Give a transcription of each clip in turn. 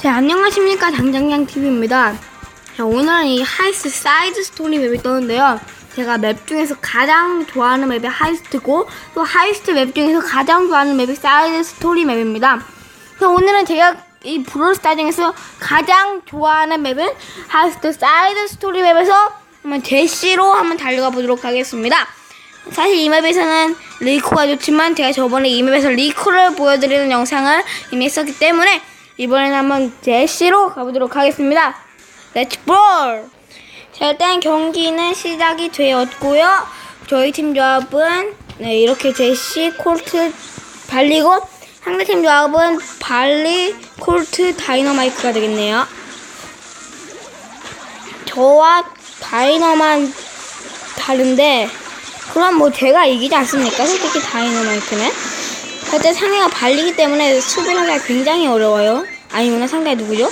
자, 안녕하십니까. 당장장TV입니다. 자, 오늘은 이 하이스트 사이드 스토리 맵이 떴는데요. 제가 맵 중에서 가장 좋아하는 맵이 하이스트고, 또 하이스트 맵 중에서 가장 좋아하는 맵이 사이드 스토리 맵입니다. 그래서 오늘은 제가 이 브롤스타 중에서 가장 좋아하는 맵은 하이스트 사이드 스토리 맵에서 한번 제시로 한번 달려가 보도록 하겠습니다. 사실 이 맵에서는 리코가 좋지만 제가 저번에 이 맵에서 리코를 보여드리는 영상을 이미 했었기 때문에 이번에는 한번 제시로 가보도록 하겠습니다. 렛츠 볼! 자 일단 경기는 시작이 되었고요. 저희 팀 조합은 네, 이렇게 제시, 콜트, 발리고 상대팀 조합은 발리, 콜트, 다이너마이크가 되겠네요. 저와 다이너만 다른데 그럼 뭐 제가 이기지 않습니까? 솔직히 다이너마이트는 그때 상대가 발리기 때문에 수비를 하기가 굉장히 어려워요. 아니구나 상대가 누구죠?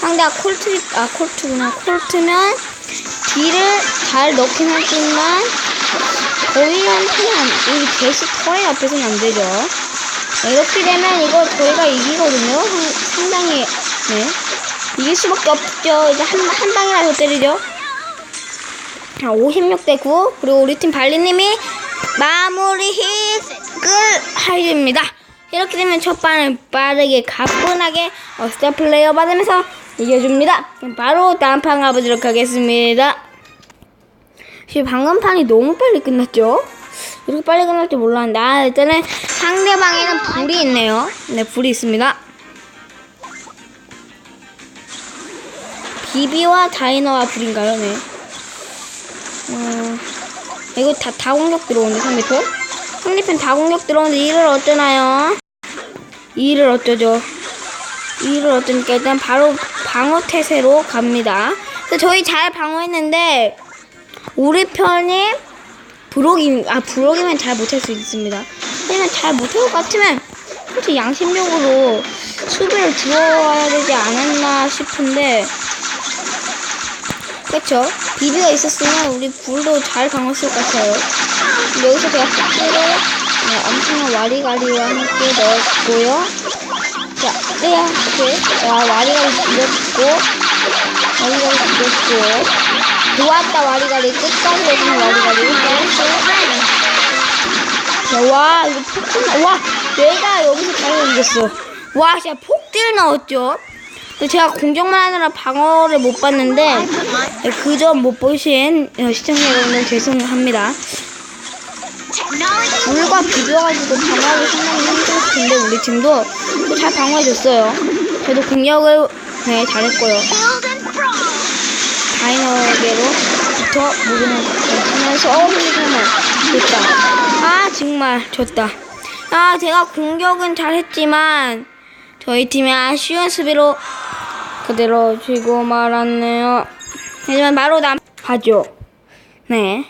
상대가 콜트 아 콜트구나. 콜트면 딜을 잘 넣긴 하지만 저희한테는 안, 우리 제시 터의 앞에서는 안 되죠. 이렇게 되면 이거 저희가 이기거든요. 상, 상당히 네. 이길 수밖에 없죠. 이제 한, 한 방이라도 때리죠. 자, 56대 9. 그리고 우리 팀 발리님이 마무리 힛 을 해줍니다. 이렇게 되면 첫 판을 빠르게 가뿐하게 어스타 플레이어 받으면서 이겨줍니다. 바로 다음 판 가보도록 하겠습니다. 지금 방금 판이 너무 빨리 끝났죠? 이렇게 빨리 끝날 줄 몰랐는데, 아, 일단은 상대방에는 불이 있네요. 네, 불이 있습니다. 비비와 다이너와 불인가요? 네. 어, 이거 다, 다 공격 들어오는데, 상대편? 상대편 다 공격 들어오는데, 이를 어쩌나요? 이를 어쩌죠? 이를 어쩌니까, 일단 바로 방어 태세로 갑니다. 그래서 저희 잘 방어했는데, 우리 편이 브록이, 아, 브록이면 잘 못할 수 있습니다. 하지만 잘 못할 것 같으면, 솔직히 양심적으로 수비를 들어와야 되지 않았나 싶은데, 그쵸? 비비가 있었으면 우리 불도 잘 강했을 것 같아요. 여기서 제가 푸기를 네, 엄청난 와리가리와 함께 넣었고요. 자, 네, 이렇게. 와, 와리가리 길었고, 와리가리 길었고, 좋았다, 와리가리. 끝까지 넣어주는 와리가리. 자, 와, 이거 폭딜, 와, 내가 여기서 잘 이겼어. 와, 진짜 폭딜 넣었죠? 제가 공격만 하느라 방어를 못 봤는데 그 점 못 보신 어, 시청자 여러분들 죄송합니다. 물과 비벼가지고 방어하기 상당히 힘들었을 텐데 우리 팀도 또잘 방어해줬어요. 저도 공격을 네 잘했고요. 다이너게로부터 치면서 어 힘들면 좋다. 아 정말 좋다. 아 제가 공격은 잘했지만 저희 팀의 아쉬운 수비로 그대로 지고 말았네요. 하지만 바로 남 하죠. 네.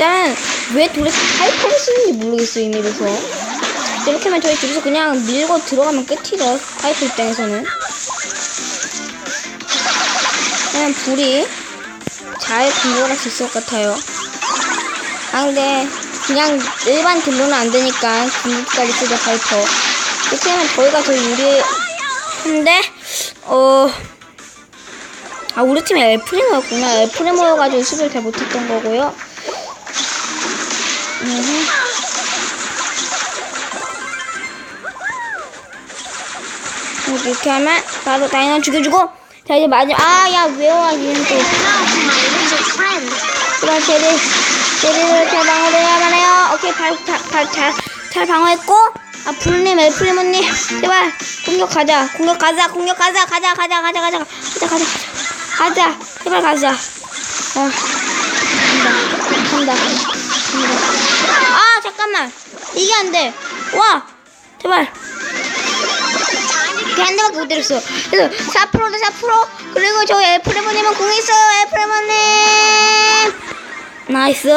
일단 왜 도대체 타이탄 쓰는지 모르겠어요 이미에서 이렇게 하면 저희 둘이서 그냥 밀고 들어가면 끝이죠 타이틀 입장에서는 그냥 불이 잘 공격을 할수 있을 것 같아요. 아 근데 그냥 일반 딜로는 안 되니까 궁극까지 쓰죠 파이퍼. 이렇게 하면 저희가 더 유리한데 어. 아 우리 팀이 엘프리모였구나. 엘프리모여가지고 수비를 잘 못했던 거고요. 음. 이렇게 하면 바로 다이너 죽여주고 자 이제 마지막 아야 왜와 얘는 또. 그럼 쟤를 쟤를 잘 방어해야만 해요. 오케이 발발잘 방어했고 아 불님 엘프리모님 제발 공격하자. 공격하자 공격하자. 가자 가자 가자 가자. 가자 가자. 가자. 제발 가자. 어. 간다. 간다. 간다 아 잠깐만 이게 안돼 와 제발 이렇게 한 대밖에 못 때렸어. 그래서 4%도 4% 그리고 저 엘프레모님은 공 있어요. 엘프레모님 나이스.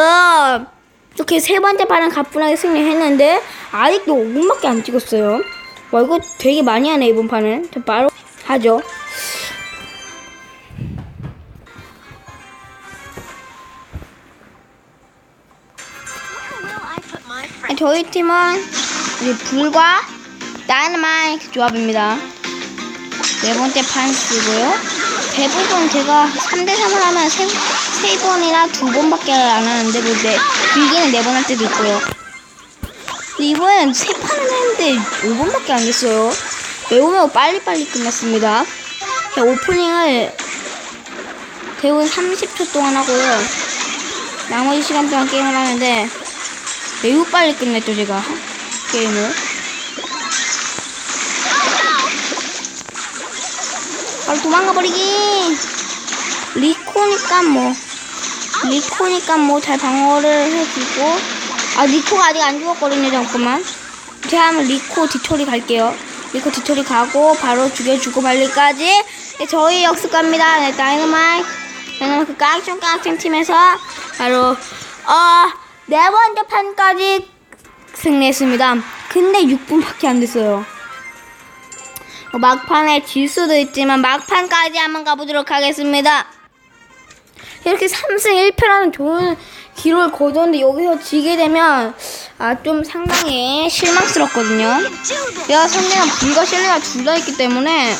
이렇게 세 번째 판은 가뿐하게 승리했는데 아직도 5분밖에 안 찍었어요. 와 이거 되게 많이 하네 이번 판은. 저 바로 하죠. 저희 팀은 이제 불과 다이너마이트 조합입니다. 네 번째 판 쓰고요. 대부분 제가 3대3을 하면 세, 세 번이나 두 번밖에 안 하는데, 뭐, 네, 길게는 네 번 할 때도 있고요. 근데 이번엔 세 판을 했는데 5분밖에 안 됐어요. 매우 매우 빨리빨리 끝났습니다. 오프닝을 대부분 30초 동안 하고요. 나머지 시간 동안 게임을 하는데 매우 빨리 끝냈죠, 제가. 게임을. 바로 도망가 버리기! 리코니까 뭐. 리코니까 뭐 잘 방어를 해주고. 아, 리코가 아직 안 죽었거든요, 잠깐만. 제가 하면 리코 뒤처리 갈게요. 리코 뒤처리 가고, 바로 죽여주고 말리까지. 네, 저희 역습갑니다. 네, 다이너마이트. 그 깡충깡충 팀에서 바로, 어, 네 번째 판까지 승리했습니다. 근데 6분밖에 안 됐어요. 어, 막판에 질 수도 있지만 막판까지 한번 가보도록 하겠습니다. 이렇게 3승 1패라는 좋은 기록을 거뒀는데 여기서 지게 되면 아 좀 상당히 실망스럽거든요. 내가 상대는 불과 실내가 둘 다 있기 때문에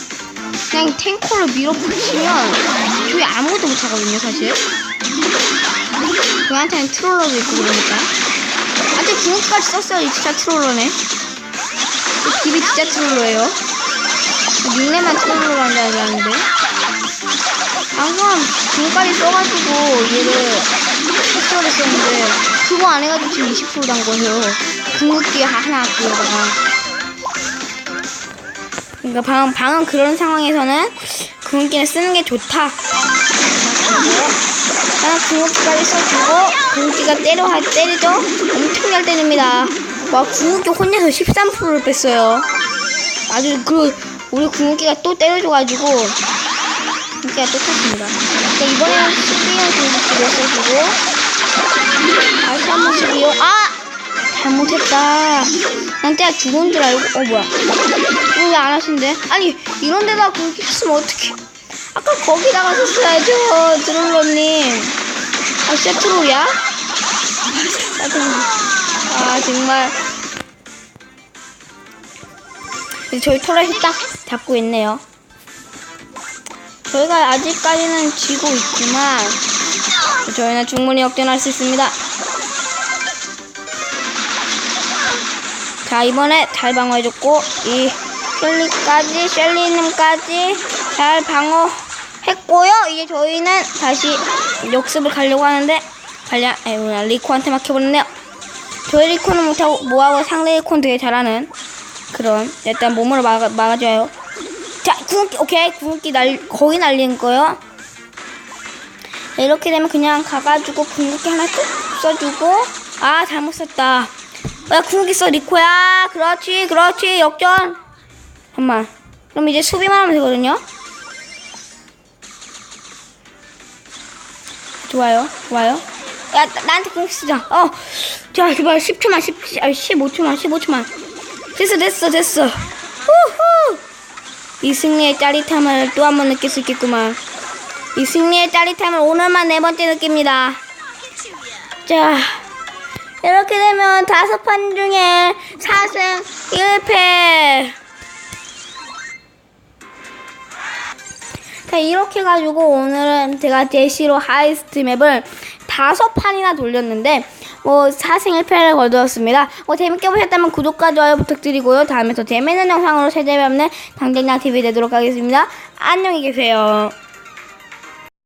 그냥 탱커로 밀어붙이면 저희 아무것도 못하거든요 사실. 저한테는 트롤러도 있고 그러니까. 아직 궁극까지 썼어요 진짜 트롤러네. 이 집이 진짜 트롤러예요. 닉네만 트롤러라는 줄 알았는데. 방금 지금까지 써가지고 얘를 패스를 썼는데 그거 안 해가지고 지금 20%단 거예요. 궁극기 하나 그거다가. 그러니까 방금, 방금 그런 상황에서는 궁극기를 쓰는 게 좋다. 나는 궁극기까지 써주고 궁극기가 때려 때리죠? 엄청 잘 때립니다. 와 궁극기 혼자서 13%를 뺐어요. 아주 그 우리 궁극기가 또 때려줘가지고 궁극기가 또 탔습니다. 자, 이번에는 12형 궁극기를 써주고 다시 한번 12형 아! 잘못했다. 난 때가 죽은 줄 알고 어 뭐야 왜 안 하신대? 아니 이런 데다 궁극기 쓰면 어떡해 아까 거기다가 썼어야죠 드롤러님 아? 짜증나 아 정말 저희 터렛이 딱 잡고 있네요. 저희가 아직까지는 지고 있지만 저희는 충분히 역전할 수 있습니다. 자 이번에 잘 방어해줬고 이 셸리까지 셸리님까지 잘 방어했고요. 이제 저희는 다시 역습을 가려고 하는데 관련 에이 리코한테 막혀버렸네요. 저희 리코는 못하고 뭐하고 상대 리코는 되게 잘하는 그런 일단 몸으로 막아, 막아줘요. 자 궁극기 오케이 궁극기 날 거의 날리는 거요. 네, 이렇게 되면 그냥 가가지고 궁극기 하나 뚝 써주고 아 잘못 썼다. 야 궁극기 써 리코야. 그렇지 그렇지 역전. 잠만. 그럼 이제 수비만 하면 되거든요. 좋아요 좋아요. 야 나, 나한테 궁극기 쓰자. 어. 자 제발 10초만 10 아, 15초만 15초만. 됐어 됐어 됐어. 후후. 이 승리의 짜릿함을 또 한 번 느낄 수 있겠구만. 이 승리의 짜릿함을 오늘만 네 번째 느낍니다. 자, 이렇게 되면 다섯 판 중에 4승 1패. 자, 이렇게 해가지고 오늘은 제가 제시로 하이스트 맵을 다섯 판이나 돌렸는데, 뭐, 4승 1패를 거두었습니다. 뭐, 재밌게 보셨다면 구독과 좋아요 부탁드리고요. 다음에 더 재밌는 영상으로 찾아뵙는 당장냥 TV 되도록 하겠습니다. 안녕히 계세요.